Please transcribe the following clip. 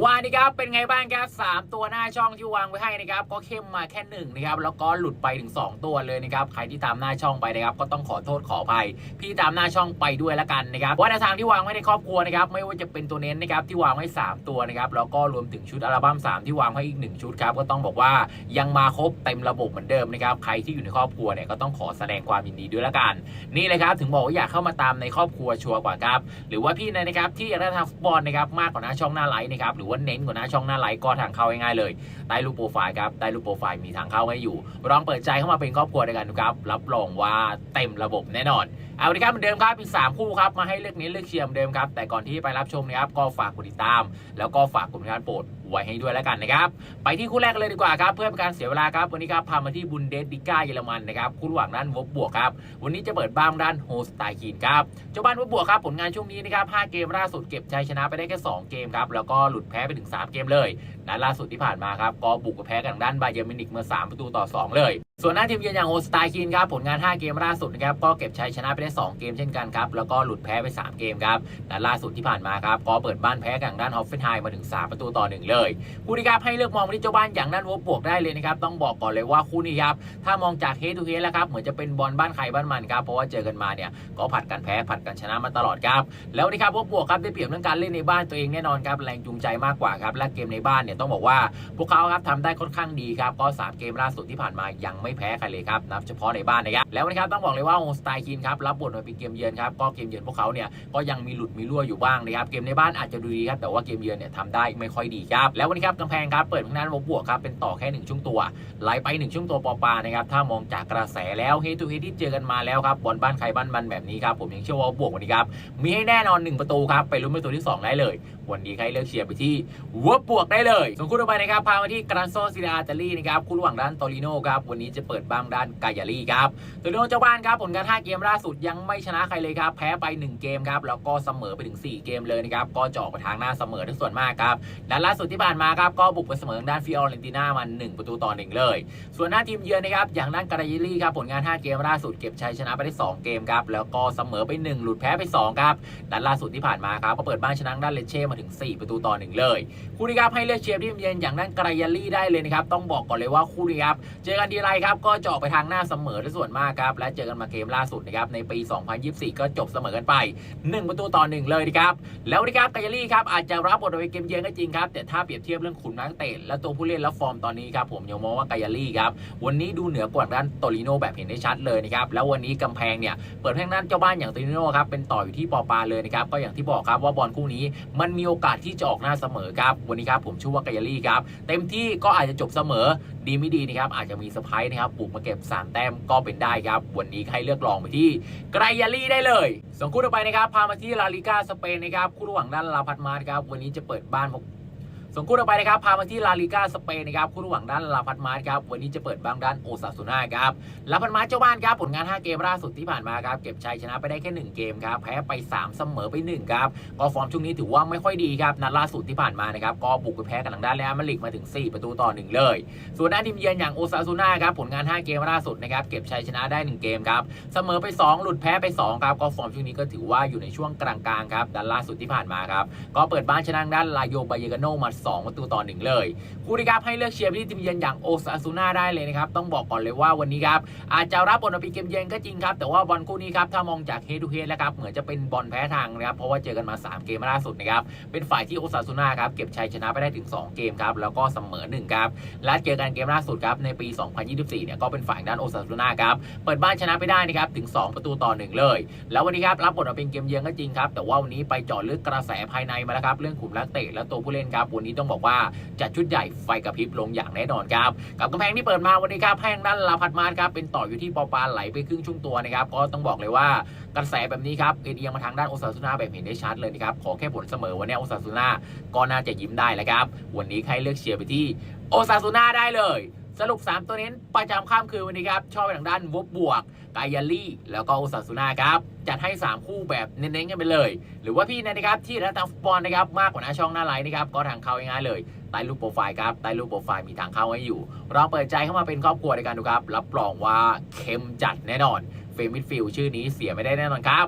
ว่านี่ครับเป็นไงบ้างครับสามตัวหน้าช่องที่วางไว้ให้นะครับก็เข้มมาแค่หนึ่งนะครับแล้วก็หลุดไปถึง 2 ตัวเลยนะครับใครที่ตามหน้าช่องไปนะครับก็ต้องขอโทษขออภัยพี่ตามหน้าช่องไปด้วยละกันนะครับว่าในทางที่วางไว้ในครอบครัวนะครับไม่ว่าจะเป็นตัวเน้นนะครับที่วางไว้ 3 ตัวนะครับแล้วก็รวมถึงชุดอัลบั้ม3 ที่วางไว้อีก 1 ชุดครับก็ต้องบอกว่ายังมาครบเต็มระบบเหมือนเดิมนะครับใครที่อยู่ในครอบครัวเนี่ยก็ต้องขอแสดงความยินดีด้วยละกันนี่เลยครับถึงบอกว่าอยากเข้ามาตามในครอบครัวชัวร์กว่าครับหรือว่าพี่นะครับที่อยากได้ทางฟุตบอลนะครับมากกว่าหน้าช่องหน้าไลน์นะครับรือว่าเน้นกว่าหน้าช่องหน้าไลค์ก็ทางเข้าง่ายๆเลยใต้รูปโปรไฟล์ครับใต้รูปโปรไฟล์มีทางเข้าให้อยู่ลองเปิดใจเข้ามาเป็นครอบครัวด้วยกันครับ รับรองว่าเต็มระบบแน่นอนเอาละครับเหมือนเดิมครับอีก3คู่ครับมาให้เลือกนี้เลือกเชียร์เหมือนเดิมครับแต่ก่อนที่ไปรับชมนะครับก็ฝากกดติดตาม แล้วก็ฝากกดการโปรด ไว้ให้ด้วยแล้วกันนะครับ ไปที่คู่แรกเลยดีกว่าครับเพื่อเป็นการเสียเวลาครับวันนี้ครับพามาที่บุนเดสดิก้าเยอรมันนะครับคู่ระหว่างด้านวบบวกครับวันนี้จะเปิดบ้านด้านโฮสไตคีนครับเจ้าบ้านวบบวกครับผลงานช่วงนี้นะครับ5เกมล่าสุดเก็บชัยชนะไปได้แค่2เกมครับแล้วก็หลุดแพ้ไปถึง 3 เกมเลยนัดล่าสุดที่ผ่านมาครับก็บุกกับแพ้กับทางด้านบาเยอร์มินิกเมื่อ3ประตูต่อ 2 เลยส่วนหน้าทีมเยือนอย่างโฮสไตคีนครับผลงาน 5 เกมล่าสุดนะครับก็เก็บชัยชนะไปได้ 2 เกมเช่นกันครับแล้วก็หลุดแพ้ไป 3 เกมครับนัดล่าสุดที่ผ่านมาครับก็เปิดบ้านแพ้กับด้านฮอฟเฟนไฮมาถึง 3 ประตูต่อ 1 เลยคู่นี้ครับให้เลือกมองไปที่เจ้าบ้านอย่างด้านวบวกได้เลยนะครับต้องบอกก่อนเลยว่าคู่นี้ครับถ้ามองจากเฮดทูเฮดแล้วครับเหมือนจะเป็นบอลบ้านใครบ้านมันครับเพราะว่าเจอกันมาเนี่ยก็ผัดกันแพ้ผัดกันชนะมาตลอดครับแล้วนี่ครับวบบวกครับได้เปรียบเรื่องการเล่นในบ้านตัวเองแน่นอนครับแรงจูงใจมากกว่าครับและเกมในบ้านเนี่ยต้องบอกว่าพวกเขาครับทำได้ค่อนข้างดีครับก็ 3 เกมล่าสุดที่ผ่านมายังไม่แพ้ใครเลยครับนับเฉพาะในบ้านนะครับแล้วนะครับต้องบอกเลยว่าโฮสไตคินครับรับบทมาเป็นเกมเยือนครับก็เกมเยือนพวกเขาเนี่ยก็ยังมีหลุดมีรั่วอยู่บ้างนะครับเกมในบ้านอาจจะดูดีครับแต่ว่าเกมเยือนเนี่ยทำได้ไม่ค่อยดีครับแล้ววันนี้ครับกำแพงครับเปิดทางด้านวบบวกครับเป็นต่อแค่หนึ่งช่วงตัวไหลไปหนึ่งช่วงตัวปอปานะครับถ้ามองจากกระแสแล้วเฮตูเฮที่เจอกันมาแล้วครับบอลบ้านใครบ้านมันแบบนี้ครับผมยังเชื่อว่าบวกวันนี้ครับมีให้แน่นอนหนึ่งประตูครับไปลุ้นประตูที่สองได้เลย วันนี้ใครเลือกเชียร์ไปที่วบบวกได้เลยส่วนคู่ต่อไปนะครับพามาที่กรันโซซิดาอาตาลีนะครับคู่ระหว่างด้านโตริโนครับวันนี้จะเปิดบ้างด้านกายาลีครับโตริโนเจ้าบ้านครับผลการ5เกมล่าสุดยังไม่ชนะใครเลยครับแพ้ไป 1 เกมครับแล้วก็เสมอไปถึง 4 เกมเลยนะครับก็เจาะไปทางหน้าเสมอทั้งส่วนมากครับนัดล่าสุดที่ผ่านมาครับก็บุกไปเสมอทางด้านฟิออเรนติน่ามัน1ประตูต่อ1เลย ส่วนหน้าทีมเยือนนะครับอย่างด้านกาาลีครับผลงาน 5 เกมล่าสุดเก็บชัยชนะไปได้ 2 เกมครับแล้วก็เสมอไป 1 หลุดแพ้ไป2ครับนัดล่าสุดที่ผ่านมาครับก็เปิดบ้านชนะด้านเลเช่มาถึง 4 ประตูต่อ1เลยคู่นี้ครับให้เลือกเชียร์ทีมเยือนอย่างด้านกราาลีได้เลยนะครับต้องบอกก่อนเลยว่าคู่นี้ครับเจอกันทีไรครับก็เจาะไปทางหน้าเสมอในส่วนมากครับและเจอกันมาเกมล่าสุดนะครับในปี 2024 ก็จบเสมอกันไป 1 ประตูต่อ1เลยนะครับแล้วนะครับกราาลีครับอาจจะรับบทโดยเกมเยือนก็จริงครับแต่ถ้าเปรียบเทียบเรื่องขุนนักเตะและตัวผู้เล่นและฟอร์มตอนนี้ครับผมยังมองว่ากราาลีครับวันนี้ดูเหนือกว่าด้านโตริโนแบบเห็นได้ชัดเลยนะครับแล้ววันนี้กำแพงเนี่ยเปิดแพงด้านเจ้าบ้านอย่างโตริโนครับเป็นต่ออยู่ที่ปอปาเลยนะครับก็อย่างที่บอกครับว่าบอลคู่นี้มันมีโอกาสที่จะออกหน้าเสมอครับวันนี้ครับผมชื่อว่ากายาลีครับเต็มที่ก็อาจจะจบเสมอดีไม่ดีนะครับอาจจะมีเซอร์ไพรส์นะครับบุกมาเก็บ3แต้มก็เป็นได้ครับวันนี้ให้เลือกลองไปที่กายาลีได้เลยส่วนคู่ต่อไปนะครับพามาที่ลาลิกาสเปนนะครับคู่ระหว่างด้านลาพัดมาร์ครับวันนี้จะเปิดบ้านพบ ส่วนคู่ต่อไปนะครับพามาที่ลาลิกาสเปนนะครับคู่ระหว่างด้านลาพัดมาร์ครับวันนี้จะเปิดบ้างด้านโอซาซูน่าครับลาพัดมาร์เจ้าบ้านครับผลงาน 5 เกมล่าสุดที่ผ่านมาครับเก็บชัยชนะไปได้แค่ 1 เกมครับแพ้ไป 3 เสมอไป 1 ครับก็ฟอร์มช่วงนี้ถือว่าไม่ค่อยดีครับนัดล่าสุดที่ผ่านมานะครับก็บุกไปแพ้กับทางด้านเรอัลมาดริดมาถึง 4 ประตูต่อ 1 เลย ส่วนด้านทีมเยือนอย่างโอซาซูน่าครับผลงาน 5 เกมล่าสุดนะครับเก็บชัยชนะได้ 1 เกมครับเสมอไป 2 หลุดแพ้ไป2ครับก็ฟอร์มช่วงนี้ก็ถือว่าอยู่ในช่วงกลางๆครับนัดล่าสุดที่ผ่านมาครับก็เปิดบ้านชนะด้านลาโยบาเกโนมา2 ประตูต่อ 1 เลยคู่นี้ครับให้เลือกเชียร์ที่ทีมเยือนอย่างโอซาซูน่าได้เลยนะครับ ต้องบอกก่อนเลยว่าวันนี้ครับ อาจจะรับบอลมาเป็นเกมเยือนก็จริงครับ แต่ว่าบอลคู่นี้ครับ ถ้ามองจากเฮดูเฮดแล้วครับ เหมือนจะเป็นบอลแพ้ทางนะครับ เพราะว่าเจอกันมา 3 เกมล่าสุดนะครับ เป็นฝ่ายที่โอซาซูน่าครับ เก็บชัยชนะไปได้ถึง 2 เกมครับ แล้วก็เสมอ 1 ครับ และเจอกันเกมล่าสุดครับ ในปี 2024 เนี่ย ก็เป็นฝ่ายด้านโอซาซูน่าครับ เปิดบ้านชนะไปได้นะครับ ถึง 2 ประตูต่อ 1 เลย แล้ววันนี้ครับ รับบทมาเป็นเกมเยือนก็จริงครับ แต่ว่าวันนี้ไปเจาะลึกกระแสภายในมาแล้วครับ เรื่องขุมนักเตะและตัวผู้เล่นครับวันนี้ต้องบอกว่าจัดชุดใหญ่ไฟกระพริบลงอย่างแน่นอนครับ กับกำแพงที่เปิดมาวันนี้ครับแห้งด้านลาพัดมานครับเป็นต่ออยู่ที่ปอปาไหลไปครึ่งช่วงตัวนะครับก็ต้องบอกเลยว่ากระแสแบบนี้ครับเอียงมาทางด้านโอซาซูน่าแบบเห็นได้ชัดเลยนะครับขอแค่ผลเสมอวันนี้โอซาซูน่าก็น่าจะยิ้มได้แล้วครับวันนี้ใครเลือกเชียร์ไปที่โอซาซูน่าได้เลย สรุป 3 ตัวเน้นประจำข้ามคืนวันนี้ครับ ชอบไปทางด้านวบบวก กายาลี่ แล้วก็โอซาซูน่าครับ จัดให้ 3 คู่แบบเน้นๆกันไปเลย หรือว่าพี่นะครับที่รักทางฟุตบอลนะครับมากกว่าหน้าช่องหน้าไลน์นะครับก็ทางเข้าง่ายๆเลยใต้รูปโปรไฟล์ครับใต้รูปโปรไฟล์มีทางเข้าให้อยู่ลองเปิดใจเข้ามาเป็นครอบครัวในการดูครับรับรองว่าเข้มจัดแน่นอนเฟรมมิดฟิลชื่อนี้เสียไม่ได้แน่นอนครับ